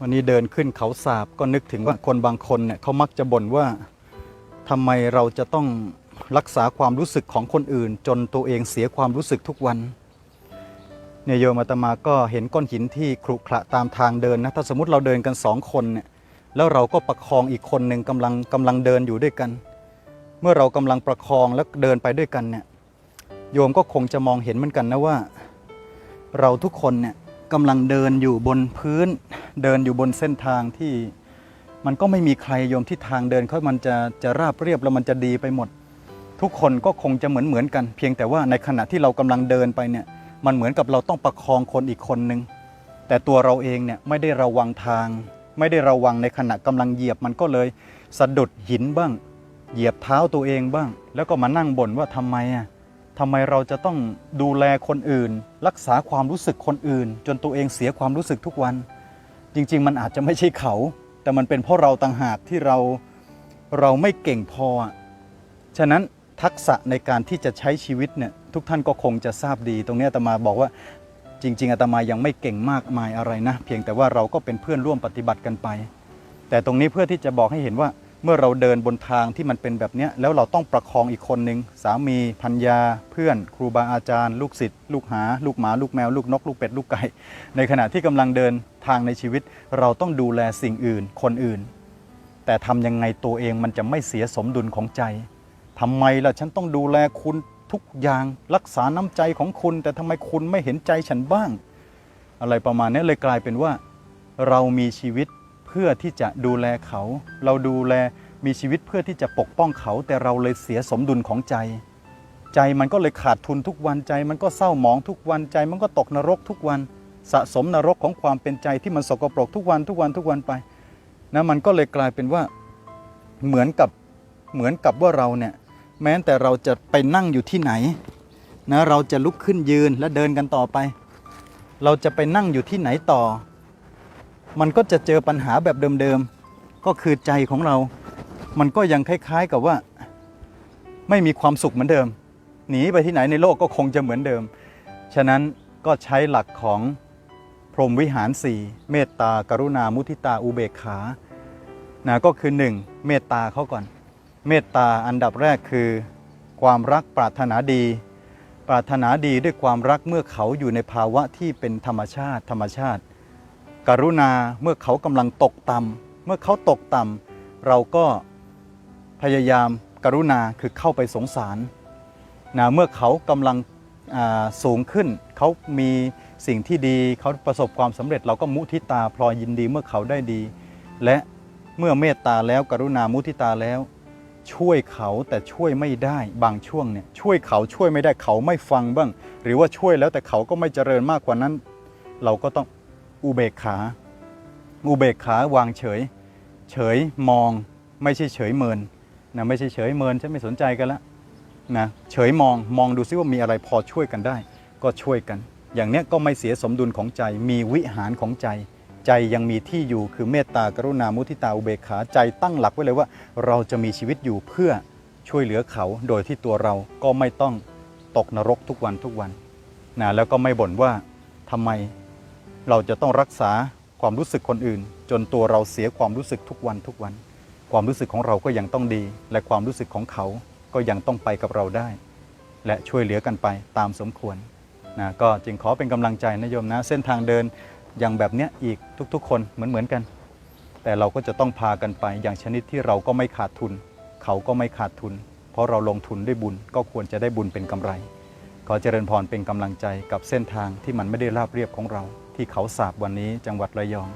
วันนี้เดินขึ้นเขาสาบก็นึกถึงว่าคนบางคนเนี่ยเขามักจะบ่นว่าทำไมเราจะต้องรักษาความรู้สึกของคนอื่น จนตัวเองเสียความรู้สึกทุกวันเนี่ยโยมอาตมาก็เห็นก้อนหินที่ครุขระตามทางเดินนะถ้าสมมติเราเดินกันสองคนเนี่ยแล้วเราก็ประคองอีกคนหนึ่งกำลังกำลังเดินอยู่ด้วยกัน เมื่อเรากำลังประคองแล้วเดินไปด้วยกันเนี่ยโยมก็คงจะมองเห็นเหมือนกันนะว่า เราทุกคนเนี่ยกำลังเดินอยู่บนพื้น เดินอยู่บนเส้นทางที่มันก็ไม่มีใครโยมที่ทางเดินเขามันจะจะราบเรียบแล้วมันจะดีไปหมด ทุกคนก็คงจะเหมือนเหมือนกัน เพียงแต่ว่าในขณะที่เรากำลังเดินไปเนี่ยมันเหมือนกับเราต้องประคองคนอีกคนนึง แต่ตัวเราเองเนี่ยไม่ได้ระวังทาง ไม่ได้ระวังในขณะกำลังเหยียบมันก็เลยสะดุดหินบ้าง เหยียบเท้าตัวเองบ้าง แล้วก็มานั่งบ่นว่าทำไมอะทำไมเราจะต้องดูแลคนอื่น รักษาความรู้สึกคนอื่น จนตัวเองเสียความรู้สึกทุกวัน จริง ๆ มันอาจจะไม่ใช่เขา แต่มันเป็นเพราะเราต่างหากที่เราเราไม่เก่งพอ ฉะนั้นทักษะในการที่จะใช้ชีวิตเนี่ยทุกท่านก็คงจะทราบดี ตรงนี้อาตมาบอกว่าจริง ๆอาตมายังไม่เก่งมากมายอะไรนะ เพียงแต่ว่าเราก็เป็นเพื่อนร่วมปฏิบัติกันไป แต่ตรงนี้เพื่อที่จะบอกให้เห็นว่า เมื่อเราเดินบนทางที่มันเป็นแบบนี้แล้วเราต้องประคองอีกคนหนึ่งสามีพัญญา เพื่อน ครูบาอาจารย์ ลูกศิษย์ลูกหา ลูกหมา ลูกแมว ลูกนก ลูกเป็ด ลูกไก่ ในขณะที่กำลังเดินทางในชีวิต เราต้องดูแลสิ่งอื่น คนอื่น แต่ทำยังไงตัวเองมันจะไม่เสียสมดุลของใจทำไมล่ะฉันต้องดูแลคุณทุกอย่างรักษาน้ำใจของคุณ แต่ทำไมคุณไม่เห็นใจฉันบ้าง อะไรประมาณนี้เลยกลายเป็นว่า เรามีชีวิต พื่อที่จะดูแลเขา เราดูแลมีชีวิตเพื่อที่จะปกป้องเขา แต่เราเลยเสียสมดุลของใจ ใจมันก็เลยขาดทุนทุกวันใจ มันก็เศร้าหมองทุกวันใจ มันก็ตกนรกทุกวัน สะสมนรกของความเป็นใจที่มันสกปรกทุกวันทุกวันทุกวันไปนะมันก็เลยกลายเป็นว่าเหมือนกับเหมือนกับว่าเราเนี่ยแม้แต่เราจะไปนั่งอยู่ที่ไหนนะเราจะลุกขึ้นยืนและเดินกันต่อไป เราจะไปนั่งอยู่ที่ไหนต่อ มันก็จะเจอปัญหาแบบเดิมๆ ก็คือใจของเรา มันก็ยังคล้ายๆกับว่า ไม่มีความสุขเหมือนเดิม หนีไปที่ไหนในโลกก็คงจะเหมือนเดิม ฉะนั้นก็ใช้หลักของพรหมวิหารสี่เมตตากรุณามุทิตาอุเบกขานะก็คือหนึ่งเมตตาเขาก่อน เมตตาอันดับแรกคือ ความรักปรารถนาดี ปรารถนาดีด้วยความรักเมื่อเขาอยู่ในภาวะที่เป็นธรรมชาติ ธรรมชาติ กรุณาเมื่อเขากำลังตกต่ำเมื่อเขาตกต่ำเราก็พยายามกรุณาคือเข้าไปสงสารนะเมื่อเขากำลังสูงขึ้น เขามีสิ่งที่ดีเขาประสบความสำเร็จ เราก็มุทิตาพลอยยินดีเมื่อเขาได้ดี และเมื่อเมตตาแล้วกรุณามุทิตาแล้ว ช่วยเขาแต่ช่วยไม่ได้บางช่วงเนี่ยช่วยเขาช่วยไม่ได้เขาไม่ฟังบ้าง หรือว่าช่วยแล้วแต่เขาก็ไม่เจริญมากกว่านั้น เราก็ต้อง อุเบกขา อุเบกขาวางเฉย เฉยมองไม่ใช่เฉยเมินนะไม่ใช่เฉยเมินฉันไม่สนใจกันละนะเฉยมองมองดูซิว่ามีอะไรพอช่วยกันได้ ก็ช่วยกัน อย่างเนี้ยก็ไม่เสียสมดุลของใจ มีวิหารของใจ ใจยังมีที่อยู่คือเมตตากรุณามุทิตาอุเบกขาใจตั้งหลักไว้เลยว่า เราจะมีชีวิตอยู่เพื่อช่วยเหลือเขาโดยที่ตัวเราก็ไม่ต้องตกนรกทุกวันทุกวันนะแล้วก็ไม่บ่นว่าทำไม เราจะต้องรักษาความรู้สึกคนอื่น จนตัวเราเสียความรู้สึกทุกวันทุกวัน ความรู้สึกของเราก็ยังต้องดี และความรู้สึกของเขาก็ยังต้องไปกับเราได้ และช่วยเหลือกันไปตามสมควรนะก็จึงขอเป็นกำลังใจนะโยมนะ เส้นทางเดินอย่างแบบเนี้ยอีกทุกๆ คนเหมือนเหมือนกัน แต่เราก็จะต้องพากันไปอย่างชนิดที่เราก็ไม่ขาดทุน เขาก็ไม่ขาดทุน เพราะเราลงทุนด้วยบุญก็ควรจะได้บุญเป็นกำไร ขอเจริญพรเป็นกำลังใจกับเส้นทางที่มันไม่ได้ราบเรียบของเรา ที่เขาสาบวันนี้จังหวัดระยอง